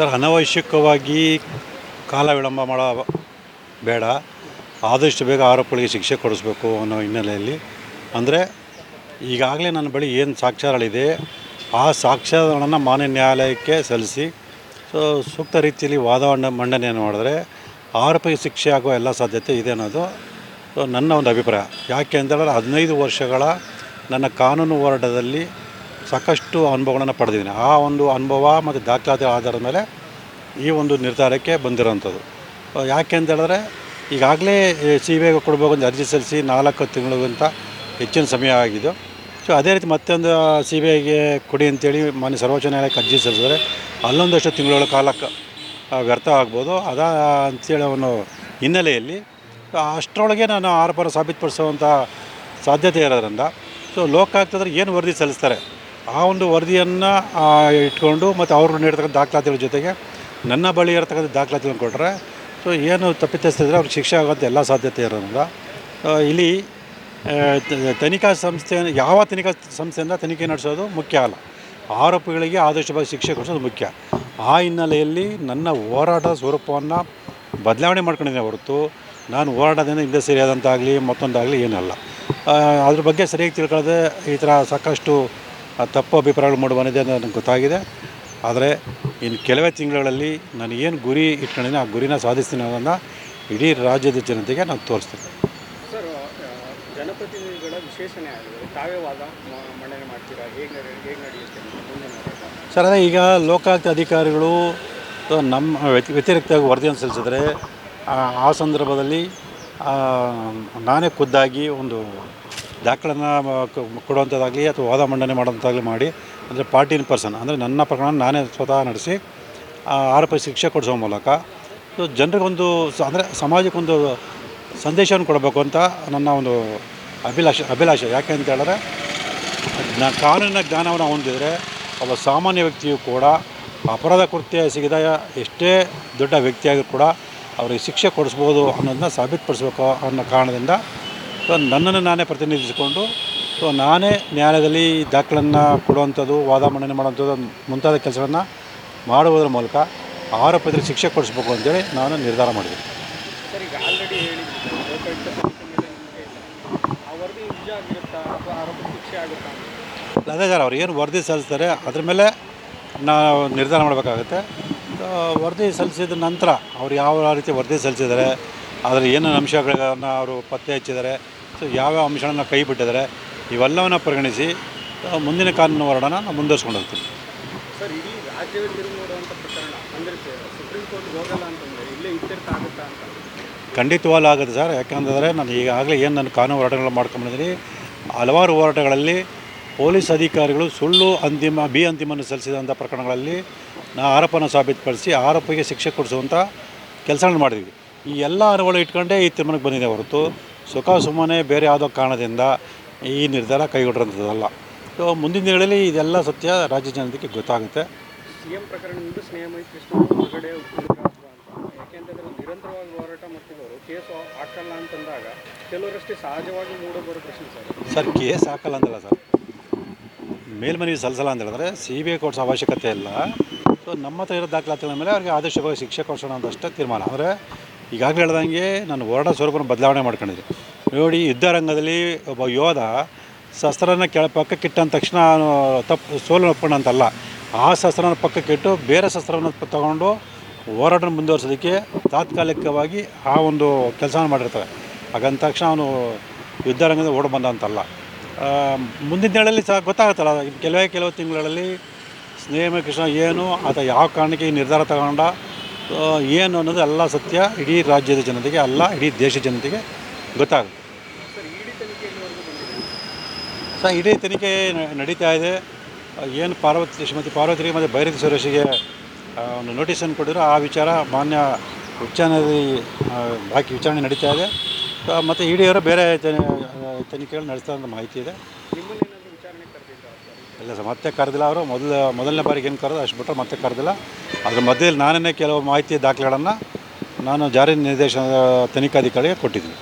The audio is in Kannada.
ಸರ್, ಅನವಶ್ಯಕವಾಗಿ ಕಾಲ ವಿಳಂಬ ಮಾಡೋ ಬೇಡ. ಆದಷ್ಟು ಬೇಗ ಆರೋಪಗಳಿಗೆ ಶಿಕ್ಷೆ ಕೊಡಿಸ್ಬೇಕು ಅನ್ನೋ ಹಿನ್ನೆಲೆಯಲ್ಲಿ. ಅಂದರೆ ಈಗಾಗಲೇ ನನ್ನ ಬಳಿ ಏನು ಸಾಕ್ಷ್ಯಗಳಿದೆ, ಆ ಸಾಕ್ಷ್ಯಗಳನ್ನು ಮಾನ್ಯ ನ್ಯಾಯಾಲಯಕ್ಕೆ ಸಲ್ಲಿಸಿ, ಸೊ ಸೂಕ್ತ ರೀತಿಯಲ್ಲಿ ವಾದ ಮಂಡ- ಮಂಡನೆಯನ್ನು ಮಾಡಿದ್ರೆ ಆರೋಪಿಗೆ ಶಿಕ್ಷೆ ಆಗುವ ಎಲ್ಲ ಸಾಧ್ಯತೆ ಇದೆ ಅನ್ನೋದು ನನ್ನ ಒಂದು ಅಭಿಪ್ರಾಯ. ಯಾಕೆ ಅಂತೇಳಿದ್ರೆ ಹದಿನೈದು ವರ್ಷಗಳ ನನ್ನ ಕಾನೂನು ಹೋರಾಟದಲ್ಲಿ ಸಾಕಷ್ಟು ಅನುಭವಗಳನ್ನು ಪಡೆದಿದ್ದೀನಿ. ಆ ಒಂದು ಅನುಭವ ಮತ್ತು ದಾಖಲಾತಿ ಆಧಾರದ ಮೇಲೆ ಈ ಒಂದು ನಿರ್ಧಾರಕ್ಕೆ ಬಂದಿರೋಂಥದ್ದು. ಯಾಕೆ ಅಂತ ಹೇಳಿದ್ರೆ, ಈಗಾಗಲೇ ಸಿ ಬಿ ಐಗೆ ಕೊಡಬೇಕು ಅಂತ ಅರ್ಜಿ ಸಲ್ಲಿಸಿ ನಾಲ್ಕು ತಿಂಗಳಿಗಿಂತ ಹೆಚ್ಚಿನ ಸಮಯ ಆಗಿದ್ದು, ಸೊ ಅದೇ ರೀತಿ ಮತ್ತೊಂದು ಸಿ ಬಿ ಐಗೆ ಕೊಡಿ ಅಂತೇಳಿ ಮಾನ್ಯ ಸರ್ವೋಚ್ಚ ನ್ಯಾಯಾಲಯಕ್ಕೆ ಅರ್ಜಿ ಸಲ್ಲಿಸಿದ್ರೆ ಅಲ್ಲೊಂದಷ್ಟು ತಿಂಗಳ ಕಾಲಕ್ಕೆ ವ್ಯರ್ಥ ಆಗ್ಬೋದು. ಅದ ಅಂತೇಳಿ ಅವನು ಹಿನ್ನೆಲೆಯಲ್ಲಿ ಅಷ್ಟರೊಳಗೆ ನಾನು ಆರೋಪ ಸಾಬೀತುಪಡಿಸುವಂಥ ಸಾಧ್ಯತೆ ಇರೋದ್ರಿಂದ, ಸೊ ಲೋಕಾಯುಕ್ತದ್ರೆ ಏನು ವರದಿ ಸಲ್ಲಿಸ್ತಾರೆ ಆ ಒಂದು ವರದಿಯನ್ನು ಇಟ್ಕೊಂಡು ಮತ್ತು ಅವರು ನೀಡ್ತಕ್ಕಂಥ ದಾಖಲಾತಿಗಳ ಜೊತೆಗೆ ನನ್ನ ಬಳಿ ಇರತಕ್ಕಂಥ ದಾಖಲಾತಿಗಳನ್ನು ಕೊಟ್ಟರೆ ಸೊ ಏನು ತಪ್ಪಿತಸ್ಥಿದ್ರೆ ಅವ್ರಿಗೆ ಶಿಕ್ಷೆ ಆಗೋಂಥ ಎಲ್ಲ ಸಾಧ್ಯತೆ ಇರೋದ್ರಿಂದ ಇಲ್ಲಿ ತನಿಖಾ ಸಂಸ್ಥೆ, ಯಾವ ತನಿಖಾ ಸಂಸ್ಥೆಯಿಂದ ತನಿಖೆ ನಡೆಸೋದು ಮುಖ್ಯ ಅಲ್ಲ. ಆರೋಪಿಗಳಿಗೆ ಬಗ್ಗೆ ಶಿಕ್ಷೆ ಕೊಡಿಸೋದು ಮುಖ್ಯ. ಆ ಹಿನ್ನೆಲೆಯಲ್ಲಿ ನನ್ನ ಹೋರಾಟದ ಸ್ವರೂಪವನ್ನು ಬದಲಾವಣೆ ಮಾಡ್ಕೊಂಡಿದ್ದೆ ಹೊರತು ನಾನು ಹೋರಾಟದಿಂದ ಹಿಂದೆ ಸರಿಯಾದಂತಾಗಲಿ ಮತ್ತೊಂದಾಗಲಿ ಏನಲ್ಲ ಅದ್ರ ಬಗ್ಗೆ ಸರಿಯಾಗಿ ತಿಳ್ಕೊಳ್ಳದೆ ಈ ಥರ ಸಾಕಷ್ಟು ಆ, ತಪ್ಪು ಅಭಿಪ್ರಾಯಗಳು ಮೂಡಿ ಬಂದಿದೆ ಅಂತ ನನಗೆ ಗೊತ್ತಾಗಿದೆ. ಆದರೆ ಇನ್ನು ಕೆಲವೇ ತಿಂಗಳಲ್ಲಿ ನಾನು ಏನು ಗುರಿ ಇಟ್ಕೊಂಡಿದ್ದೀನಿ ಆ ಗುರಿನ ಸಾಧಿಸ್ತೀನಿ ಅನ್ನೋದನ್ನು ಇಡೀ ರಾಜ್ಯದ ಜನತೆಗೆ ನಾನು ತೋರಿಸ್ತೀನಿ. ಸರ್ ಅದೇ ಈಗ ಲೋಕಾಯುಕ್ತ ಅಧಿಕಾರಿಗಳು ನಮ್ಮ ವ್ಯತಿ- ವ್ಯತಿರಿಕ್ತವಾಗಿ ವರದಿಯನ್ನು ಸಲ್ಲಿಸಿದ್ರೆ ಆ ಸಂದರ್ಭದಲ್ಲಿ ನಾನೇ ಖುದ್ದಾಗಿ ಒಂದು ದಾಖಲೆನ ಕೊಡುವಂಥದ್ದಾಗಲಿ ಅಥವಾ ವಾದ ಮಂಡನೆ ಮಾಡೋಂಥದ್ದಾಗಲಿ ಮಾಡಿ, ಅಂದರೆ ಪಾರ್ಟಿ ಇನ್ ಪರ್ಸನ್ ಅಂದರೆ ನನ್ನ ಪ್ರಕರಣ ನಾನೇ ಸ್ವತಃ ನಡೆಸಿ ಆರೋಪ ಶಿಕ್ಷೆ ಕೊಡಿಸೋ ಮೂಲಕ ಸೊ ಜನರಿಗೊಂದು ಅಂದರೆ ಸಮಾಜಕ್ಕೊಂದು ಸಂದೇಶವನ್ನು ಕೊಡಬೇಕು ಅಂತ ನನ್ನ ಒಂದು ಅಭಿಲಾಷೆ ಅಭಿಲಾಷೆ. ಯಾಕೆ ಅಂತ ಹೇಳಿದ್ರೆ ಕಾನೂನಿನ ಜ್ಞಾನವನ್ನು ಹೊಂದಿದರೆ ಒಬ್ಬ ಸಾಮಾನ್ಯ ವ್ಯಕ್ತಿಯು ಕೂಡ ಅಪರಾಧ ಕೃತ್ಯ ಸಿಗಿದ ಎಷ್ಟೇ ದೊಡ್ಡ ವ್ಯಕ್ತಿಯಾಗಿ ಕೂಡ ಅವರಿಗೆ ಶಿಕ್ಷೆ ಕೊಡಿಸ್ಬೋದು ಅನ್ನೋದನ್ನ ಸಾಬೀತುಪಡಿಸ್ಬೇಕು ಅನ್ನೋ ಕಾರಣದಿಂದ ಸೊ ನನ್ನನ್ನು ನಾನೇ ಪ್ರತಿನಿಧಿಸಿಕೊಂಡು ಸೊ ನಾನೇ ನ್ಯಾಯಾಲಯದಲ್ಲಿ ದಾಖಲನ್ನು ಕೊಡುವಂಥದ್ದು ವಾದ ಮಂಡನೆ ಮಾಡುವಂಥದ್ದು ಮುಂತಾದ ಕೆಲಸಗಳನ್ನು ಮಾಡುವುದರ ಮೂಲಕ ಆರೋಪದಲ್ಲಿ ಶಿಕ್ಷೆ ಕೊಡಿಸ್ಬೇಕು ಅಂತೇಳಿ ನಾನು ನಿರ್ಧಾರ ಮಾಡಿದೆ ಅದೇ ಸರ್ ಅವ್ರು ಏನು ವರದಿ ಸಲ್ಲಿಸ್ತಾರೆ ಅದ್ರ ಮೇಲೆ ನಾವು ನಿರ್ಧಾರ ಮಾಡಬೇಕಾಗುತ್ತೆ. ವರದಿ ಸಲ್ಲಿಸಿದ ನಂತರ ಅವ್ರು ಯಾವ ರೀತಿ ವರದಿ ಸಲ್ಲಿಸಿದ್ದಾರೆ ಅದರ ಏನೇನು ಅಂಶಗಳನ್ನು ಅವರು ಪತ್ತೆ ಹಚ್ಚಿದ್ದಾರೆ ಸೊ ಯಾವ್ಯಾವ ಅಂಶಗಳನ್ನು ಕೈ ಬಿಟ್ಟಿದ್ದಾರೆ ಇವೆಲ್ಲವನ್ನು ಪರಿಗಣಿಸಿ ಮುಂದಿನ ಕಾನೂನು ಹೋರಾಟನ ನಾವು ಮುಂದುವರ್ಸ್ಕೊಂಡು ಹೋಗ್ತೀವಿ. ಸರ್ ಇಡೀ ರಾಜ್ಯದಲ್ಲಿ ಪ್ರಕರಣ. ಅಂದರೆ ಸುಪ್ರೀಂ ಕೋರ್ಟ್ ಹೋಗಲ್ಲ ಅಂತಂದರೆ ಇಲ್ಲೇ ಇತ್ಯರ್ಥ ಆಗುತ್ತಾ ಅಂತ? ಖಂಡಿತವಾಗ್ಲೂ ಆಗುತ್ತೆ ಸರ್. ಯಾಕಂತಂದರೆ ನಾನು ಈಗಾಗಲೇ ಏನು ನಾನು ಕಾನೂನು ಹೋರಾಟಗಳು ಮಾಡ್ಕೊಂಡಿದ್ದೀನಿ ಹಲವಾರು ಹೋರಾಟಗಳಲ್ಲಿ ಪೊಲೀಸ್ ಅಧಿಕಾರಿಗಳು ಸುಳ್ಳು ಅಂತಿಮ ಬಿ ಅಂತಿಮನ್ನು ಸಲ್ಲಿಸಿದಂಥ ಪ್ರಕರಣಗಳಲ್ಲಿ ನಾ ಆರೋಪನ ಸಾಬೀತುಪಡಿಸಿ ಆರೋಪಿಗೆ ಶಿಕ್ಷೆ ಕೊಡಿಸುವಂಥ ಕೆಲಸಗಳನ್ನು ಮಾಡಿದ್ವಿ. ಈ ಎಲ್ಲ ಅನುಗಳು ಇಟ್ಕೊಂಡೇ ಈ ತೀರ್ಮಾನಕ್ಕೆ ಬಂದಿದೆ ಹೊರತು ಸುಖ ಸುಮ್ಮನೆ ಬೇರೆ ಯಾವುದೋ ಕಾರಣದಿಂದ ಈ ನಿರ್ಧಾರ ಕೈಗೊಂಡಿರೋಂಥದ್ದಲ್ಲ ಸೊ ಮುಂದಿನ ದಿನಗಳಲ್ಲಿ ಇದೆಲ್ಲ ಸತ್ಯ ರಾಜ್ಯ ಜನತೆಗೆ ಗೊತ್ತಾಗುತ್ತೆ. ಸಿ ಎಂ ಪ್ರಕರಣದಿಂದ ಸ್ನೇಹ ಹೊರಗಡೆ ಯಾಕೆಂತಂದ್ರೆ ನಿರಂತರವಾಗಿ ಹೋರಾಟ ಮಾಡ್ತಿದ್ದವರು ಕೇಸು ಹಾಕಲ್ಲ ಅಂತಂದಾಗ ಕೆಲವರಷ್ಟೇ ಸಹಜವಾಗಿ ಮೂಡಬರೋ ಪ್ರಶ್ನೆ ಸರ್. ಸರ್ ಕೇಸ್ ಹಾಕಲ್ಲ ಅಂತಲ್ಲ ಸರ್. ಮೇಲ್ಮನವಿ ಸಲ್ಲಿಸಲ್ಲ ಅಂತ ಹೇಳಿದ್ರೆ ಸಿ ಬಿ ಐ ಕೊಡಿಸೋ ಅವಶ್ಯಕತೆ ಇಲ್ಲ. ಸೊ ನಮ್ಮ ಹತ್ರ ಇರೋ ದಾಖಲಾತಿಗಳ ಮೇಲೆ ಅವ್ರಿಗೆ ಆದರ್ಶವಾಗಿ ಶಿಕ್ಷೆ ಕೊಡಿಸೋಣ ಅಂತಷ್ಟೇ ತೀರ್ಮಾನ. ಅಂದರೆ ಈಗಾಗಲೇ ಹೇಳ್ದಂಗೆ ನಾನು ಹೋರಾಟ ಸ್ವರೂಪನ ಬದಲಾವಣೆ ಮಾಡ್ಕೊಂಡಿದ್ದೆ. ನೋಡಿ, ಯುದ್ಧ ರಂಗದಲ್ಲಿ ಒಬ್ಬ ಯೋಧ ಶಸ್ತ್ರನ ಕೆಳ ಪಕ್ಕಕ್ಕಿಟ್ಟ ಅಂದ ತಕ್ಷಣ ತಪ್ಪು ಸೋಲು ಒಪ್ಪಣ ಅಂತಲ್ಲ. ಆ ಶಸ್ತ್ರನ ಪಕ್ಕಕ್ಕಿಟ್ಟು ಬೇರೆ ಶಸ್ತ್ರವನ್ನು ತಗೊಂಡು ಹೋರಾಟ ಮುಂದುವರ್ಸೋದಕ್ಕೆ ತಾತ್ಕಾಲಿಕವಾಗಿ ಆ ಒಂದು ಕೆಲಸನ ಮಾಡಿರ್ತಾರೆ. ಹಾಗಂದ ತಕ್ಷಣ ಅವನು ಯುದ್ಧ ರಂಗದ ಓಡ್ ಬಂದ ಅಂತಲ್ಲ. ಮುಂದಿನ ದಿನಗಳಲ್ಲಿ ಸಹ ಗೊತ್ತಾಗುತ್ತಲ್ಲ ಕೆಲವೇ ಕೆಲವು ತಿಂಗಳಲ್ಲಿ ಸ್ನೇಹ, ಕೃಷ್ಣ ಏನು, ಆತ ಯಾವ ಕಾರಣಕ್ಕೆ ಈ ನಿರ್ಧಾರ ತಗೊಂಡ ಏನು ಅನ್ನೋದು ಎಲ್ಲ ಸತ್ಯ. ಇಡೀ ರಾಜ್ಯದ ಜನತೆಗೆ ಅಲ್ಲ, ಇಡೀ ದೇಶದ ಜನತೆಗೆ ಗೊತ್ತಾಗುತ್ತೆ. ಸರ್ ಇಡೀ ತನಿಖೆ ನಡೀತಾ ಇದೆ. ಏನು ಪಾರ್ವತಿ ಶ್ರೀಮತಿ ಪಾರ್ವತಿಗೆ ಮತ್ತು ಭೈರತಿ ಸುರೇಶಿಗೆ ಒಂದು ನೋಟಿಸನ್ನು ಕೊಟ್ಟಿದ್ರು ಆ ವಿಚಾರ ಮಾನ್ಯ ಉಚ್ಚ ಬಾಕಿ ವಿಚಾರಣೆ ನಡೀತಾ ಇದೆ. ಮತ್ತು ಇಡಿಯವರು ಬೇರೆ ತನಿಖೆಗಳು ನಡೆಸ್ತಾ ಅಂತ ಮಾಹಿತಿ ಇದೆ. ವಿಚಾರಣೆ ಇಲ್ಲ ಸರ್ ಮತ್ತೆ ಕರೆದಿಲ್ಲ ಅವರು. ಮೊದಲ, ಮೊದಲನೇ ಬಾರಿಗೆ ಏನು ಕರೆದು, ಅಷ್ಟು ಬಿಟ್ಟರೆ ಮತ್ತೆ ಕರೆದಿಲ್ಲ. ಅದ್ರ ಮಧ್ಯದಲ್ಲಿ ನಾನೇ ಕೆಲವು ಮಾಹಿತಿ ದಾಖಲೆಗಳನ್ನು ನಾನು ಜಾರಿ ನಿರ್ದೇಶನ ತನಿಖಾಧಿಕಾರಿಗೆ ಕೊಟ್ಟಿದ್ದೀನಿ.